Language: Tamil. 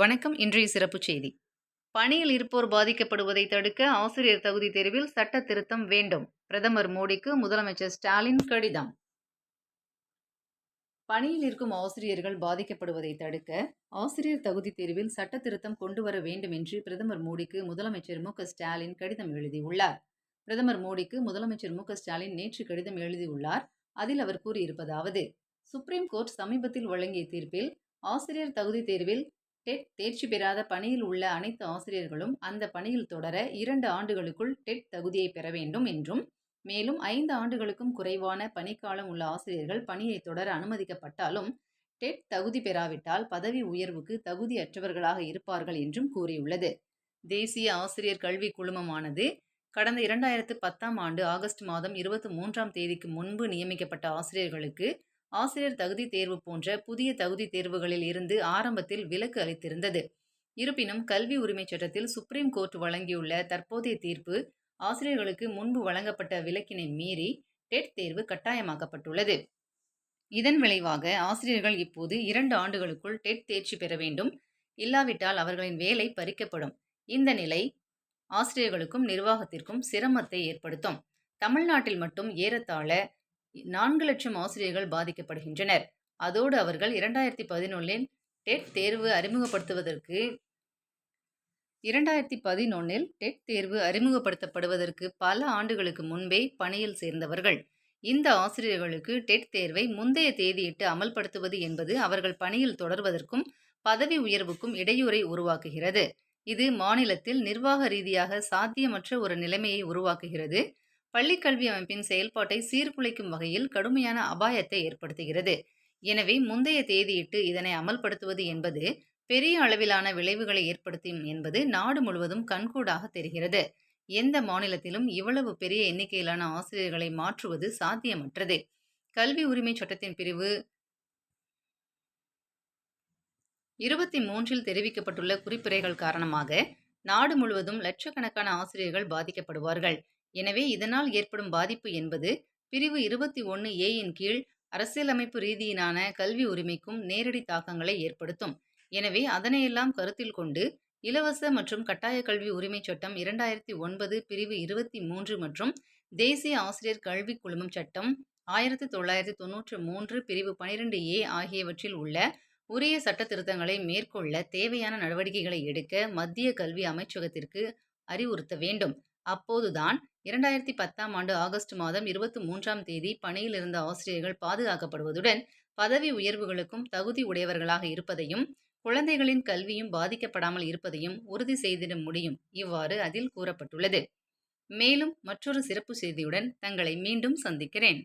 வணக்கம் இன்றைய சிறப்பு செய்தி. பணியில் இருப்போர் பாதிக்கப்படுவதை தடுக்க ஆசிரியர் தகுதி தேர்வில் சட்ட திருத்தம் வேண்டும். பிரதமர் மோடிக்கு முதலமைச்சர் ஸ்டாலின் கடிதம். பணியில் இருக்கும் ஆசிரியர்கள் பாதிக்கப்படுவதை தடுக்க ஆசிரியர் தகுதி தேர்வில் சட்ட திருத்தம் கொண்டு வர வேண்டும் என்று பிரதமர் மோடிக்கு முதலமைச்சர் மு. ஸ்டாலின் கடிதம் எழுதியுள்ளார். பிரதமர் மோடிக்கு முதலமைச்சர் மு. ஸ்டாலின் நேற்று கடிதம் எழுதியுள்ளார். அதில் அவர் கூறியிருப்பதாவது சுப்ரீம் கோர்ட் சமீபத்தில் வழங்கிய தீர்ப்பில் ஆசிரியர் தகுதி தேர்வில் டெட் தேர்ச்சி பெறாத பணியில் உள்ள அனைத்து ஆசிரியர்களும் அந்த பணியில் தொடர இரண்டு ஆண்டுகளுக்குள் டெட் தகுதியை பெற வேண்டும் என்றும் மேலும் ஐந்து ஆண்டுகளுக்கும் குறைவான பணிக்காலம் உள்ள ஆசிரியர்கள் பணியை தொடர அனுமதிக்கப்பட்டாலும் டெட் தகுதி பெறாவிட்டால் பதவி உயர்வுக்கு தகுதியற்றவர்களாக இருப்பார்கள் என்றும் கூறியுள்ளது. தேசிய ஆசிரியர் கல்வி குழுமமானது கடந்த இரண்டாயிரத்து பத்தாம் ஆண்டு ஆகஸ்ட் மாதம் இருபத்தி மூன்றாம் தேதிக்கு முன்பு நியமிக்கப்பட்ட ஆசிரியர்களுக்கு ஆசிரியர் தகுதி தேர்வு போன்ற புதிய தகுதி தேர்வுகளில் இருந்து ஆரம்பத்தில் விலக்கு அளித்திருந்தது. இருப்பினும் கல்வி உரிமைச் சட்டத்தில் சுப்ரீம் கோர்ட் வழங்கியுள்ள தற்போதைய தீர்ப்பு ஆசிரியர்களுக்கு முன்பு வழங்கப்பட்ட விலக்கினை மீறி டெட் தேர்வு கட்டாயமாக்கப்பட்டுள்ளது. இதன் விளைவாக ஆசிரியர்கள் இப்போது இரண்டு ஆண்டுகளுக்குள் டெட் தேர்ச்சி பெற வேண்டும். இல்லாவிட்டால் அவர்களின் வேலை பறிக்கப்படும். இந்த நிலை ஆசிரியர்களுக்கும் நிர்வாகத்திற்கும் சிரமத்தை ஏற்படுத்தும். தமிழ்நாட்டில் மட்டும் ஏறத்தாழ நான்கு லட்சம் ஆசிரியர்கள் பாதிக்கப்படுகின்றனர். அதோடு அவர்கள் இரண்டாயிரத்தி பதினொன்னில் டெட் தேர்வு அறிமுகப்படுத்துவதற்கு இரண்டாயிரத்தி பதினொன்னில் டெட் தேர்வு அறிமுகப்படுத்தப்படுவதற்கு பல ஆண்டுகளுக்கு முன்பே பணியில் சேர்ந்தவர்கள். இந்த ஆசிரியர்களுக்கு டெட் தேர்வை முந்தைய தேதியிட்டு அமல்படுத்துவது என்பது அவர்கள் பணியில் தொடர்வதற்கும் பதவி உயர்வுக்கும் இடையூறை உருவாக்குகிறது. இது மாநிலத்தில் நிர்வாக ரீதியாக சாத்தியமற்ற ஒரு நிலைமையை உருவாக்குகிறது. பள்ளிக்கல்வி அமைப்பின் செயல்பாட்டை சீர்குலைக்கும் வகையில் கடுமையான அபாயத்தை ஏற்படுத்துகிறது. எனவே முந்தைய தேதியிட்டு இதனை அமல்படுத்துவது என்பது பெரிய அளவிலான விளைவுகளை ஏற்படுத்தும் என்பது நாடு முழுவதும் கண்கூடாக தெரிகிறது. எந்த மாநிலத்திலும் இவ்வளவு பெரிய எண்ணிக்கையிலான ஆசிரியர்களை மாற்றுவது சாத்தியமற்றது. கல்வி உரிமை சட்டத்தின் பிரிவு இருபத்தி மூன்றில் தெரிவிக்கப்பட்டுள்ள குறிப்புரைகள் காரணமாக நாடு முழுவதும் லட்சக்கணக்கான ஆசிரியர்கள் பாதிக்கப்படுவார்கள். எனவே இதனால் ஏற்படும் பாதிப்பு என்பது பிரிவு இருபத்தி ஒன்று ஏயின் கீழ் அரசியலமைப்பு ரீதியிலான கல்வி உரிமைக்கும் நேரடி தாக்கங்களை ஏற்படுத்தும். எனவே அதனையெல்லாம் கருத்தில் கொண்டு இலவச மற்றும் கட்டாய கல்வி உரிமைச் சட்டம் இரண்டாயிரத்தி ஒன்பது பிரிவு இருபத்தி மூன்று மற்றும் தேசிய ஆசிரியர் கல்விக் குழுமம் சட்டம் ஆயிரத்தி தொள்ளாயிரத்தி தொன்னூற்றி மூன்று பிரிவு பனிரெண்டு ஏ ஆகியவற்றில் உள்ள உரிய சட்ட திருத்தங்களை மேற்கொள்ள தேவையான நடவடிக்கைகளை எடுக்க மத்திய கல்வி அமைச்சகத்திற்கு அறிவுறுத்த வேண்டும். அப்போதுதான் இரண்டாயிரத்தி பத்தாம் ஆண்டு ஆகஸ்ட் மாதம் இருபத்தி மூன்றாம் தேதி பணியில் இருந்த ஆசிரியர்கள் பாதுகாக்கப்படுவதுடன் பதவி உயர்வுகளுக்கும் தகுதி உடையவர்களாக இருப்பதையும் குழந்தைகளின் கல்வியும் பாதிக்கப்படாமல் இருப்பதையும் உறுதி செய்திட முடியும் இவ்வாறு அதில் கூறப்பட்டுள்ளது. மேலும் மற்றொரு சிறப்பு செய்தியுடன் தங்களை மீண்டும் சந்திக்கிறேன்.